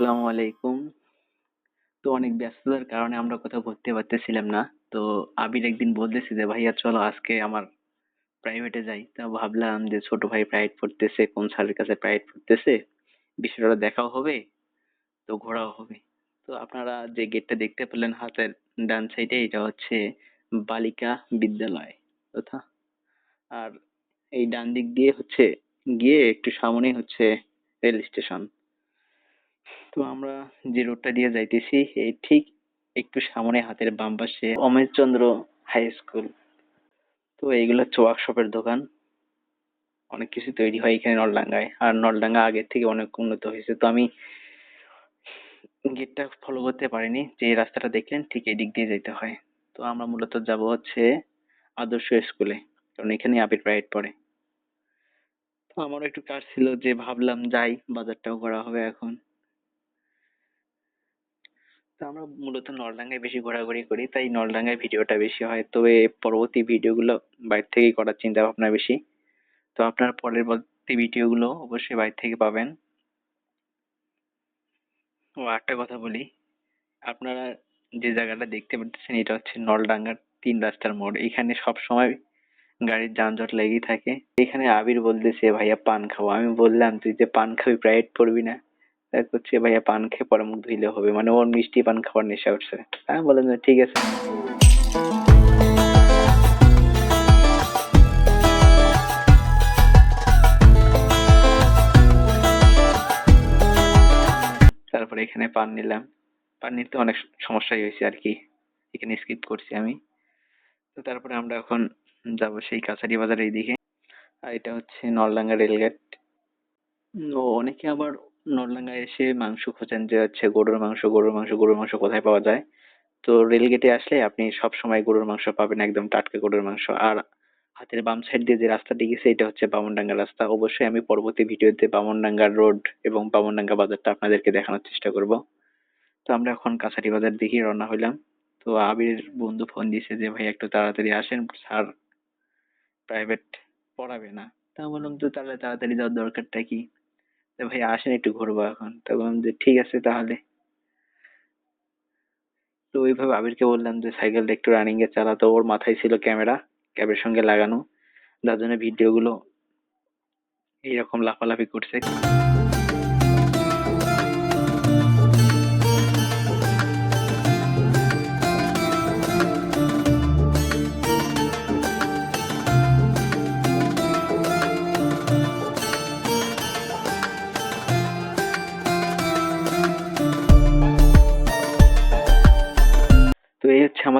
আসসালামু আলাইকুম। তো অনেক ব্যস্ততার কারণে আমরা কোথাও ঘুরতে পারতেছিলাম না। তো আবির একদিন বলতেছি যে, ভাইয়া, চলো আজকে আমার প্রাইভেটে যাই। তা ভাবলাম যে, ছোট ভাই প্রাইভেট পড়তেছে, কোন স্যারের কাছে প্রাইভেট পড়তেছে? বিষয়টা দেখাও হবে, তো ঘোরাও হবে। তো আপনারা যে গেটটা দেখতে পেলেন, হাতের ডান সাইডে এটা হচ্ছে বালিকা বিদ্যালয় তথা। আর এই ডান দিক দিয়ে হচ্ছে, গিয়ে একটু সামনেই হচ্ছে রেল স্টেশন। তো আমরা যে রোডটা দিয়ে যাইতেছি, এই ঠিক একটু সামনে হাতের বাম পাশে অমেশচন্দ্র হাই স্কুল তো এইগুলো হচ্ছে ওয়ার্কশপের দোকান। অনেক কিছু তৈরি হয় এখানে নলডাঙ্গায়। আর নলডাঙ্গা আগের থেকে অনেক উন্নত হয়েছে। তো আমি গেটটা ফলো করতে পারিনি। যে রাস্তাটা দেখলেন, ঠিক এই দিক দিয়ে যেতে হয়। তো আমরা মূলত যাব হচ্ছে আদর্শ স্কুলে কারণ এখানে আবির প্রাইভেট পড়ে। তো আমারও একটু কাজ ছিল যে ভাবলাম যাই, বাজারটাও করা হবে এখন। তো আমরা মূলত নলডাঙ্গায় বেশি ঘোরাঘুরি করি, তাই নলডাঙ্গায় ভিডিওটা বেশি হয়। তবে পরবর্তী ভিডিওগুলো বাইরে থেকেই করার চিন্তা ভাবনা বেশি। তো আপনার পরবর্তী ভিডিওগুলো অবশ্যই বাইরে থেকে পাবেন। ও একটা কথা বলি। আপনারা যে জায়গাটা দেখতে পাচ্ছেন, এটা হচ্ছে নলডাঙ্গার তিন রাস্তার মোড়। এখানে সব সময় গাড়ির যানজট লেগেই থাকে। এখানে আবির বলতেছে, ভাইয়া, পান খাব। আমি বললাম, তুই যে পান খাবি প্রাইভেট পড়বি না। দেখ হচ্ছে ভাইয়া পান খেয়ে পরে মুখ ধুইলে হবে। মানে ওর মিষ্টি পান খাওয়ার নেশা উঠছে আমি বললাম যে ঠিক আছে। তারপরে এখানে পান নিলাম। পান নিতে অনেক সমস্যাই হয়েছে আর কি। এখানে স্কিপ করছি আমি। তো তারপরে আমরা এখন যাব সেই কাছারি বাজারের এইদিকে। আর এটা হচ্ছে নলডাঙ্গা রেলগেট। ও, অনেকে আবার নলডাঙ্গায় এসে মাংস খোঁজেন যে হচ্ছে গরুর মাংস গরুর মাংস গরুর মাংস কোথায় পাওয়া যায়? তো রেলগেটে আসলে আপনি সব সময় গরুর মাংস পাবেন একদম টাটকা গরুর মাংস। আর হাতের বাম সাইড দিয়ে যে রাস্তাটি গেছে, এটা হচ্ছে বামনডাঙ্গা রাস্তা। অবশ্যই আমি পরবর্তী ভিডিওতে বামনডাঙ্গা রোড এবং বামনডাঙ্গা বাজারটা আপনাদেরকে দেখানোর চেষ্টা করব। তো আমরা এখন কাছারি বাজার দিকে রওনা হইলাম। তো আবির বন্ধু ফোন দিয়েছে যে, ভাই, একটু তাড়াতাড়ি আসেন। স্যার প্রাইভেট পড়াবে না। তা বললাম, তো তাহলে তাড়াতাড়ি যাওয়ার দরকারটা কি? ভাই আসেন একটু ঘুরবো এখন। তো বললাম যে, ঠিক আছে তাহলে। তো ওইভাবে আবিরকে বললাম যে, সাইকেলটা একটু রানিং এ চালাতো ওর মাথায় ছিল ক্যামেরা ক্যাবের সঙ্গে লাগানো। যার জন্য ভিডিও গুলো এইরকম লাফালাফি করছে।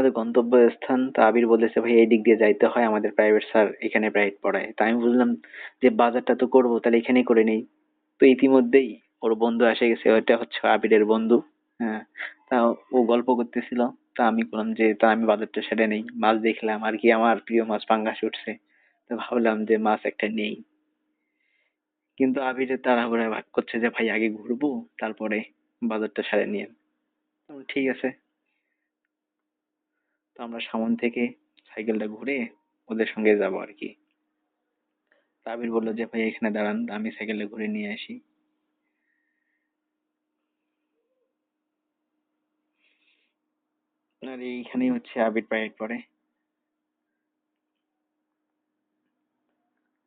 আমাদের গন্তব্য স্থান তো আবির বলেছে ভাই, এই দিক দিয়ে যাইতে হয় আমাদের প্রাইভেট স্যার এখানে প্রাইভেট পড়ায়। তা আমি বুঝলাম যে বাজারটা তো করব, তাহলে এখানেই করে নেই। তো ইতিমধ্যেই ওর বন্ধু এসে গেছে, ওইটা হচ্ছে আবিরের বন্ধু হ্যাঁ। তা ও গল্প করতেছিল, তা আমি বললাম যে, তা আমি বাজারটা সেরে নেই, মাছ দেখলাম, আর কি আমার প্রিয় মাছ পাঙ্গাস উঠছে। তো ভাবলাম যে মাছ একটা নেই। কিন্তু আবিরের তাড়াহুড়া ভাগ করছে যে, ভাই, আগে ঘুরবো, তারপরে বাজারটা সেরে নিয়ে। ঠিক আছে। আমরা সামন থেকে সাইকেলটা ঘুরে ওদের সঙ্গে যাব আর কি। আবির বলল যে, ভাই, এখানে দাঁড়ান, আমি সাইকেলটা ঘুরে নিয়ে আসি। আর এইখানেই হচ্ছে আবির প্রাইভেট পরে।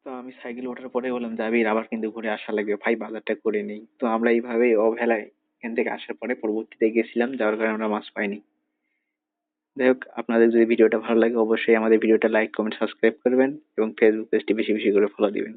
তো আমি সাইকেল ওঠার পরে বললাম যে, আবির, আবার কিন্তু ঘুরে আসা লাগবে। ভাই, বাজারটা করে নেই। তো আমরা এইভাবে অবহেলায় এখান থেকে আসার পরে পরবর্তীতে গেছিলাম, যাওয়ার কারণে আমরা মাছ পাইনি। যাই হোক, আপনাদের যদি ভিডিওটা ভালো লাগে, অবশ্যই আমাদের ভিডিওটা লাইক কমেন্ট সাবস্ক্রাইব করবেন এবং ফেসবুক পেজটি বেশি বেশি করে ফলো দিবেন।